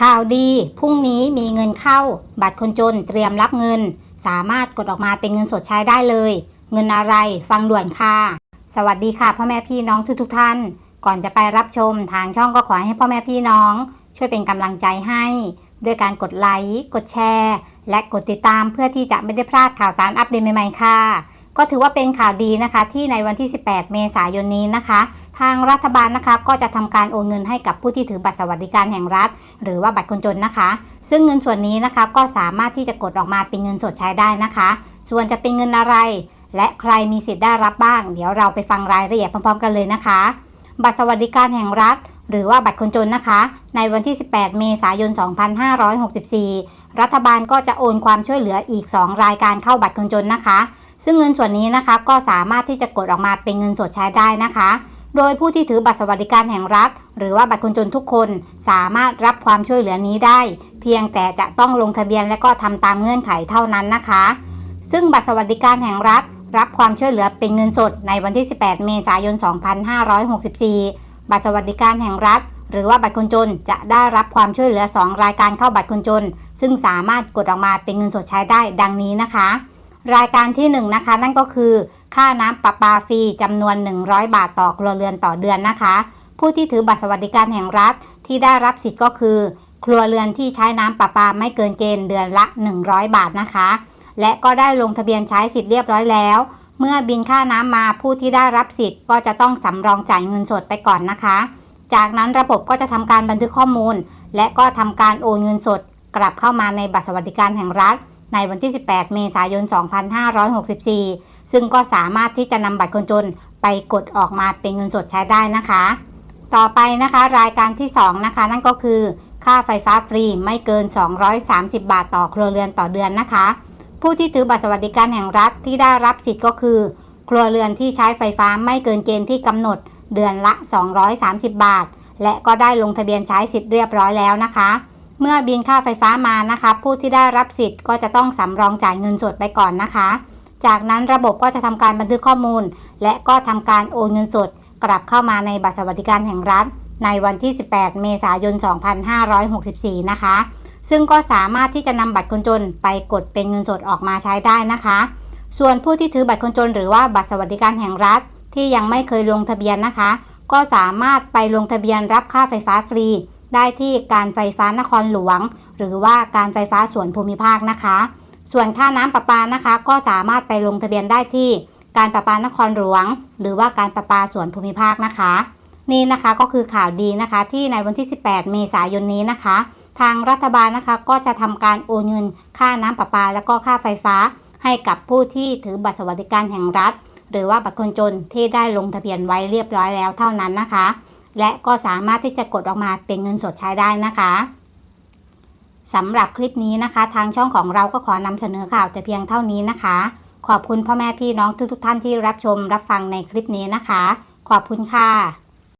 ข่าวดี พรุ่งนี้มีเงินเข้า บัตรคนจนเตรียมรับเงิน สามารถกดออกมาเป็นเงินสดใช้ได้เลย เงินอะไรฟังด่วนค่ะ สวัสดีค่ะพ่อแม่พี่น้องทุกๆทท่าน ก่อนจะไปรับชมทางช่องก็ขอให้พ่อแม่พี่น้อง ช่วยเป็นกำลังใจให้ ด้วยการกดไลค์กดแชร์ และกดติดตามเพื่อที่จะไม่ได้พลาดข่าวสารอัปเดตใหม่ๆค่ะ ก็ถือว่าเป็นข่าวดีนะคะ ที่ในวันที่ 18 เมษายนนี้นะคะ ทางรัฐบาลนะคะก็จะทำการโอนเงินให้กับผู้ที่ถือบัตรสวัสดิการแห่งรัฐ หรือว่าบัตรคนจนนะคะ ซึ่งเงินส่วนนี้นะคะก็สามารถที่จะกดออกมาเป็นเงินสดใช้ได้นะคะ ส่วนจะเป็นเงินอะไร และใครมีสิทธิ์ได้รับบ้าง เดี๋ยวเราไปฟังรายละเอียดพร้อมๆ กันเลยนะคะ บัตรสวัสดิการแห่งรัฐหรือว่าบัตรคนจนนะคะ ในวันที่ 18 เมษายน 2564 รัฐบาลก็จะโอนความช่วยเหลืออีก 2 รายการเข้าบัตรคนจนนะคะ ซึ่งเงินส่วนนี้นะคะก็สามารถที่จะกดออกมาเป็นเงินสดใช้ได้นะคะ โดยผู้ที่ถือบัตรสวัสดิการแห่งรัฐ หรือว่าบัตรคนจนทุกคนสามารถรับความช่วยเหลือนี้ได้ เพียงแต่จะต้องลงทะเบียนและก็ทำตามเงื่อนไขเท่านั้นนะคะ ซึ่งบัตรสวัสดิการแห่งรัฐ รับความช่วยเหลือเป็นเงินสดในวันที่ 18 เมษายน 2564 บัตรสวัสดิการแห่งรัฐหรือว่าบัตรคนจนจะได้รับความช่วยเหลือ 2 รายการเข้าบัตรคนจน ซึ่งสามารถกดออกมาเป็นเงินสดใช้ได้ดังนี้นะคะ รายการที่1นงนะคะ นั่นก็คือ ค่าน้ำประปาฟรีจำนวน 100 บาทต่อครัวเรือนต่อเดือนนะคะ ผู้ที่ถือบัตรสวัสดิการแห่งรัฐที่ได้รับสิทธิ์ก็คือ ครัวเรือนที่ใช้น้ำประปาไม่เกินเกณฑ์เดือนละ 100 บาทนะคะ และก็ได้ลงทะเบียนใช้สิทธิ์เรียบร้อยแล้ว เมื่อบินค่าน้ำมาผู้ที่ได้รับสิทธิ์ก็จะต้องสำรองจ่ายเงินสดไปก่อนนะคะ จากนั้นระบบก็จะทำการบันทึกข้อมูล และก็ทำการโอนเงินสดกลับเข้ามาในบัตรสวัสดิการแห่งรัฐ ในวันที่ 18 เมษายน 2564 ซึ่งก็สามารถที่จะนำบัตรคนจนไปกดออกมาเป็นเงินสดใช้ได้นะคะ ต่อไปนะคะรายการที่ 2 นะคะ นั่นก็คือ ค่าไฟฟ้าฟรีไม่เกิน 230 บาทต่อครัวเรือนต่อเดือนนะคะ ผู้ที่ถือบัตรสวัสดิการแห่งรัฐที่ได้รับสิทธิ์ก็คือ ครัวเรือนที่ใช้ไฟฟ้าไม่เกินเกณฑ์ที่กำหนดเดือนละ 230 บาท และก็ได้ลงทะเบียนใช้สิทธิ์เรียบร้อยแล้วนะคะ เมื่อบินค่าไฟฟ้ามานะคะผู้ที่ได้รับสิทธิ์ก็จะต้องสำรองจ่ายเงินสดไปก่อนนะคะ จากนั้นระบบก็จะทำการบันทึกข้อมูล และก็ทำการโอนเงินสด กลับเข้ามาในบัตรสวัสดิการแห่งรัฐ ในวันที่ 18 เมษายน 2564 นะคะ ซึ่งก็สามารถที่จะนำบัตรคนจนไปกดเป็นเงินสดออกมาใช้ได้นะคะ ส่วนผู้ที่ถือบัตรคนจน หรือว่าบัตรสวัสดิการแห่งรัฐ ที่ยังไม่เคยลงทะเบียนนะคะ ก็สามารถไปลงทะเบียนรับค่าไฟฟ้าฟรี ได้ที่การไฟฟ้านครหลวง หรือว่าการไฟฟ้าส่วนภูมิภาคนะคะ ส่วนค่าน้ำประปานะคะ ก็สามารถไปลงทะเบียนได้ที่การประปานครหลวง หรือว่าการประปาส่วนภูมิภาคนะคะ นี่นะคะก็คือข่าวดีนะคะที่ในวันที่ 18 เมษายนนี้นะคะ ทางรัฐบาลนะคะก็จะทำการโอนเงินค่าน้ำประปา แล้วก็ค่าไฟฟ้า ให้กับผู้ที่ถือบัตรสวัสดิการแห่งรัฐ หรือว่าบัตรคนจนที่ได้ลงทะเบียนไว้เรียบร้อยแล้วเท่านั้นนะคะ และก็สามารถที่จะกดออกมาเป็นเงินสดใช้ได้นะคะสำหรับคลิปนี้นะคะ ทางช่องของเราก็ขอนำเสนอข่าวแต่เพียงเท่านี้นะคะ ขอบคุณพ่อแม่พี่น้องทุกๆทท่านที่รับชมรับฟังในคลิปนี้นะคะ ขอบคุณค่ะ